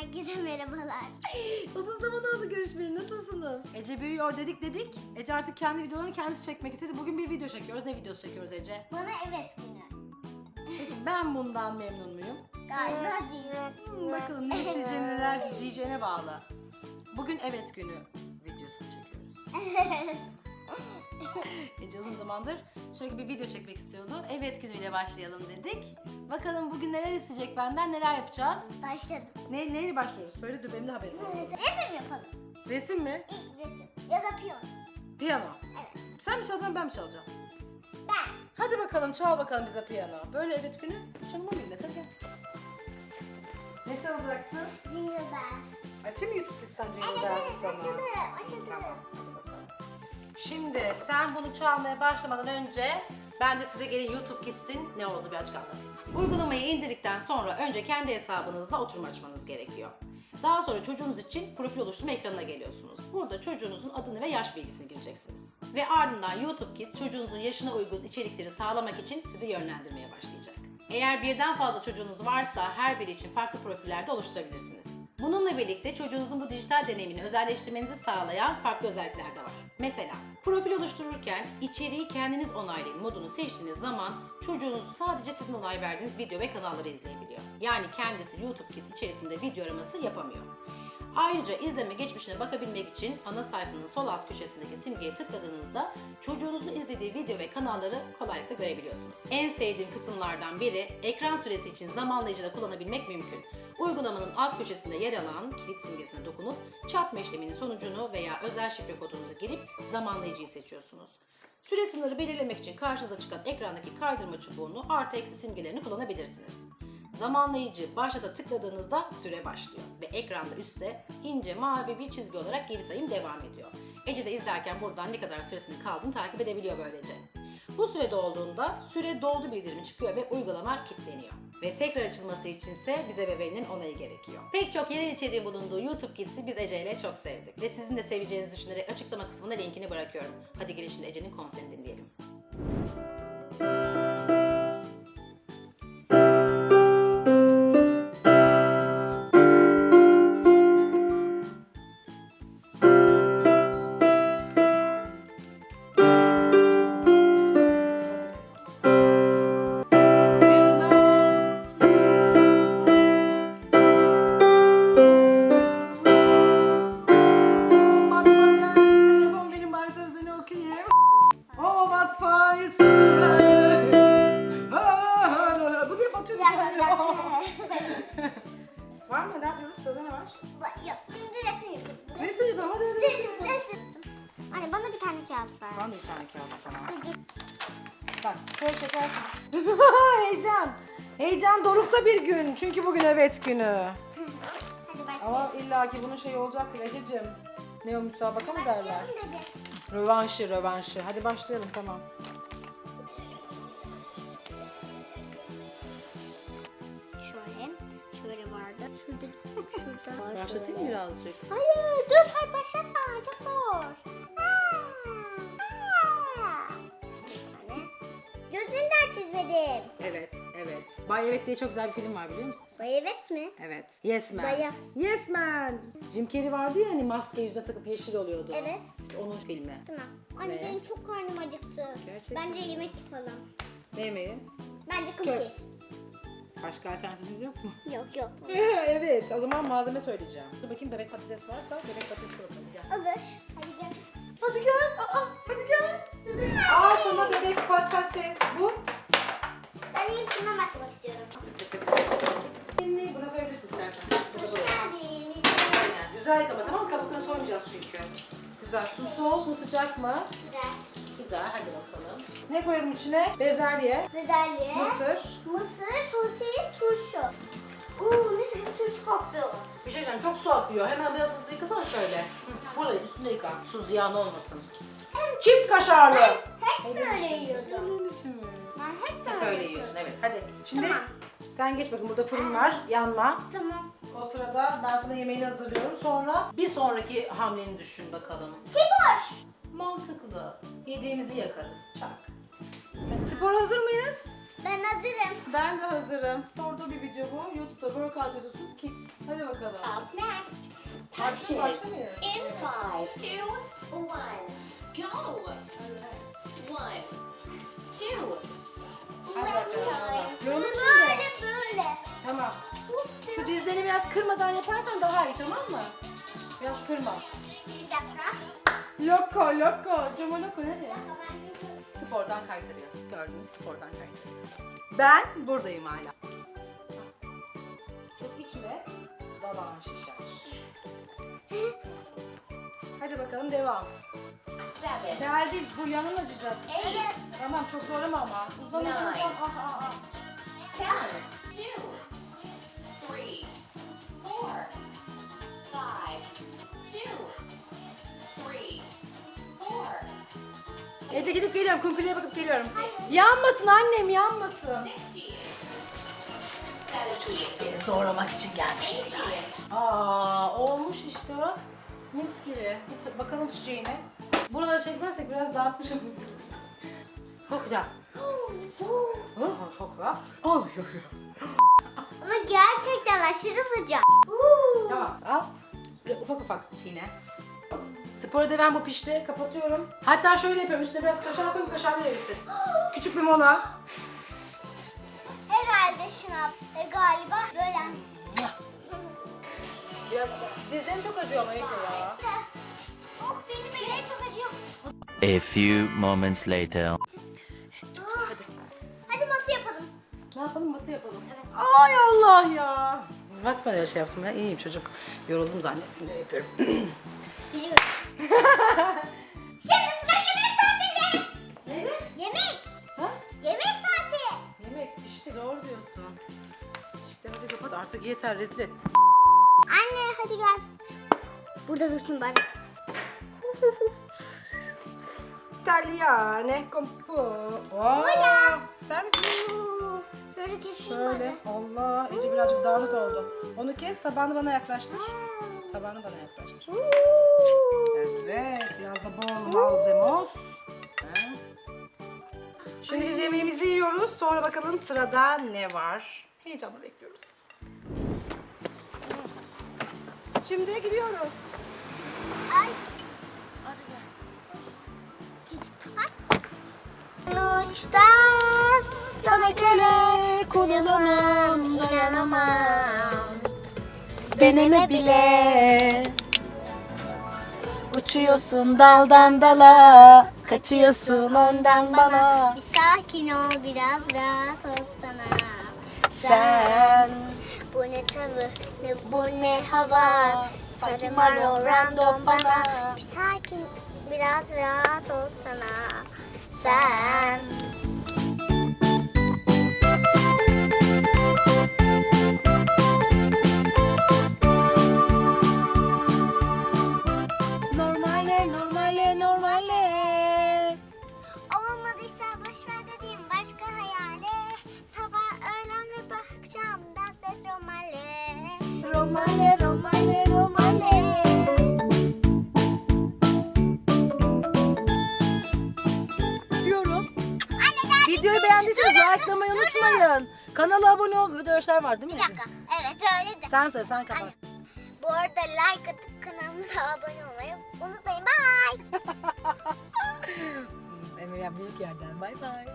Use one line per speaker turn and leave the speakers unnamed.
Herkese merhabalar.
Uzun zaman oldu görüşmeyeli. Nasılsınız? Ece büyüyor dedik dedik. Ece artık kendi videolarını kendisi çekmek istedi. Bugün bir video çekiyoruz. Ne videosu çekiyoruz Ece?
Bana evet günü.
Peki ben bundan memnun muyum?
Galiba değil.
Hmm, bakalım ne isteyeceğine neler diyeceğine bağlı. Bugün evet günü videosunu çekiyoruz. Ece uzun zamandır şöyle bir video çekmek istiyordu. Evet günüyle başlayalım dedik. Bakalım bugün neler isteyecek benden, neler yapacağız?
Başladım.
Ne, neyle başlıyoruz? Söyle dur benim de haberim olsun.
Resim yapalım.
Resim mi?
İlk resim. Ya da piyon.
Piyano.
Evet.
Sen mi çalacaksın ben mi çalacağım?
Ben.
Hadi bakalım çal bakalım bize piyano. Böyle evet günü çalma millet hadi gel. Ne çalacaksın?
Jingle bells.
Açayım YouTube listen Jingle
Evet
Bells'i
evet
sana?
açalım. Açalım.
Tamam. Şimdi sen bunu çalmaya başlamadan önce ben de size gelin YouTube Kids'in ne olduğunu birazcık anlatayım. Uygulamayı indirdikten sonra önce kendi hesabınızla oturum açmanız gerekiyor. Daha sonra çocuğunuz için profil oluşturma ekranına geliyorsunuz. Burada çocuğunuzun adını ve yaş bilgisini gireceksiniz. Ve ardından YouTube Kids çocuğunuzun yaşına uygun içerikleri sağlamak için sizi yönlendirmeye başlayacak. Eğer birden fazla çocuğunuz varsa her biri için farklı profiller de oluşturabilirsiniz. Bununla birlikte çocuğunuzun bu dijital deneyimini özelleştirmenizi sağlayan farklı özellikler de var. Mesela profil oluştururken içeriği kendiniz onaylayın modunu seçtiğiniz zaman çocuğunuz sadece sizin onay verdiğiniz video ve kanalları izleyebiliyor. Yani kendisi YouTube Kids içerisinde video araması yapamıyor. Ayrıca izleme geçmişine bakabilmek için ana sayfanın sol alt köşesindeki simgeye tıkladığınızda çocuğunuzun izlediği video ve kanalları kolaylıkla görebiliyorsunuz. En sevdiğim kısımlardan biri ekran süresi için zamanlayıcıda kullanabilmek mümkün. Uygulamanın alt köşesinde yer alan kilit simgesine dokunup çarpma işleminin sonucunu veya özel şifre kodunuzu girip zamanlayıcıyı seçiyorsunuz. Süre sınırı belirlemek için karşınıza çıkan ekrandaki kaydırma çubuğunu artı eksi simgelerini kullanabilirsiniz. Zamanlayıcı başlata tıkladığınızda süre başlıyor ve ekranda üstte ince mavi bir çizgi olarak geri sayım devam ediyor. Ece de izlerken buradan ne kadar süresinin kaldığını takip edebiliyor böylece. Bu sürede olduğunda süre doldu bildirimi çıkıyor ve uygulama kilitleniyor. Ve tekrar açılması içinse bize bebeyinin onayı gerekiyor. Pek çok yerel içeriğin bulunduğu YouTube Kids'i biz Ece ile çok sevdik. Ve sizin de seveceğinizi düşünerek açıklama kısmına linkini bırakıyorum. Hadi gelin şimdi Ece'nin konserini dinleyelim. Ben de bir tane kağıt sana. Bak şöyle çekersin. Heyecan. Heyecan dorukta bir gün. Çünkü bugün evet günü.
Hadi başlayalım.
Ama illaki bunun şeyi olacaktır Ececiğim. Ne o müsabaka mı derler?
Başlayalım dedi.
Rövanşı, rövanşı. Hadi başlayalım tamam.
Şöyle, şöyle vardı. Şurada, şurada.
Başlatayım birazcık?
Hayır, dur, hayır başlatma. Çok zor. Çizmedim.
Evet, evet. Bay Evet diye çok güzel bir film var biliyor musun?
Bay evet mi?
Evet. Yes Man.
Baya.
Yes Man. Jim Carrey vardı ya hani maske yüzüne takıp yeşil oluyordu.
Evet.
İşte onun filmi.
Tamam. Anne
Ve-
benim çok karnım acıktı.
Gerçekten
Bence yemek yapalım.
Ne yemeği?
Bence kımçır.
Başka alternatifimiz yok mu?
Yok yok.
evet. O zaman malzeme söyleyeceğim. Dur bakayım bebek patates varsa bebek patatesi bakalım. Gel.
Alır. Hadi gel.
Hadi gel. Aa, hadi gel. Al sana bebek patates. Bu.
Ben ilk şundan başlamak istiyorum.
Şimdi buna koyabilirsin istersen.
Hoş geldin.
Aynen. Güzel yıkama tamam mı? Kabuklarını soymayacağız çünkü. Güzel. Su soğuk mu sıcak mı?
Güzel.
Güzel. Hadi bakalım. Ne koyalım içine? Bezelye,
Güzelliğe.
mısır.
Mısır, sosis, turşu. Uuu mis gibi turşu koktu.
Bir şey diyeceğim çok su akıyor. Hemen biraz hızlı yıkasana şöyle. Hı, Burada üstünde yıka. Su ziyan olmasın. Çift kaşarlı.
Hep
Öyle
böyle yiyordum. Hep böyle,
Hep öyle yiyorsun evet. Hadi. Şimdi
Tamam.
sen geç bakın burada fırın var. Yanma.
Tamam.
O sırada ben sana yemeğini hazırlıyorum. Sonra bir sonraki hamleni düşün bakalım.
Tibor.
Mantıklı. Yediğimizi yakarız. Çak. Spor hazır mıyız?
Ben hazırım.
Ben de hazırım. Orada bir video bu. YouTube'da workout ediyorsunuz kids. Hadi bakalım.
Up next,
Başla, mıyız?
in five, two, one, go. One, two. Time.
Yoruldun mu
Böyle
şimdi?
böyle.
Tamam. Şu dizlerini biraz kırmadan yaparsan daha iyi tamam mı? Biraz kırma.
Bir dakika.
Loco loco. Cama loco nereye? Spordan kaytarıyor. Gördünüz spordan kaytarıyor. Ben buradayım hala. Çok içme. Dalağın şişer. Hadi bakalım devam.
Seven,
Geldi bu yanın acıyacak.
eight,
Tamam çok zorlama ama. Uzan uzan. Ah ah ah.
ten, two, three, four, five, two, three, four,
Ece gidip geliyorum. Kumpirliğe bakıp geliyorum. Yanmasın annem yanmasın.
sixteen, seventeen,
Beni zorlamak için gelmiştim.
eighteen.
Aa olmuş işte bak. Mis gibi. Bir ta- bakalım çiçeğine. Buraları çekmezsek biraz dağıtmışım. Kokla. Kokla. Ay, ay, ay.
Ama gerçekten aşırı sıcak.
Tamam al. Böyle ufak ufak çiğne. Sporu da ben bu pişti. Kapatıyorum. Hatta şöyle yapıyorum. Üstüne biraz kaşar koyayım kaşarlı erisin. Küçük bir mola.
Herhalde şınav e, galiba böyle.
Biraz dizlerim çok acıyor ama iyice ya.
A few moments later.
Hadi.
Hadi matı yapalım.
Ne yapalım matı yapalım. Ay Allah ya. Bakma öyle şey yaptım ya. İyiyim çocuk. Yoruldum zannetsin diye yapıyorum.
Biliyorum. Şimdi sıra yemek saatinde.
ne?
Yemek.
Ha?
Yemek saati.
Yemek pişti doğru diyorsun. İşte hadi kapat artık yeter rezil ettin.
Anne hadi gel. Burada dursun bari.
İtalyane compo.
Hola.
İster misin?
Oo, Şöyle keseyim
Şöyle.
bari.
Allah. Ece birazcık dağınık oldu. Onu kes tabağını bana yaklaştır. Tabağını bana yaklaştır. Evet. Biraz da bol malzemos. Ha. Şimdi biz yemeğimizi yiyoruz. Sonra bakalım sırada ne var. Heyecanla bekliyoruz. Şimdi gidiyoruz.
Ay. Uçta
Sana köle
kulunum inanamam.
Deneme bile Uçuyorsun daldan dala Kaçıyorsun ondan bana
Bir sakin ol biraz rahat olsana.
Sen
Bu ne tavır ne bu ne hava. Sarı marol random bana. Bir sakin biraz rahat olsana. Sen.
Normale normale normale
Olmadıysa boşver dediğim başka hayale. Sabah, öğlen ve akşam dans et romale.
Romale romale romale Kanala abone ol. Şeyler var değil mi?
Bir dakika. Evet öyle de.
Sen söyle sen kapat.
Anne, bu arada like atıp kanalımıza abone olmayı unutmayın. Bye.
Emre büyük yerden bay bay.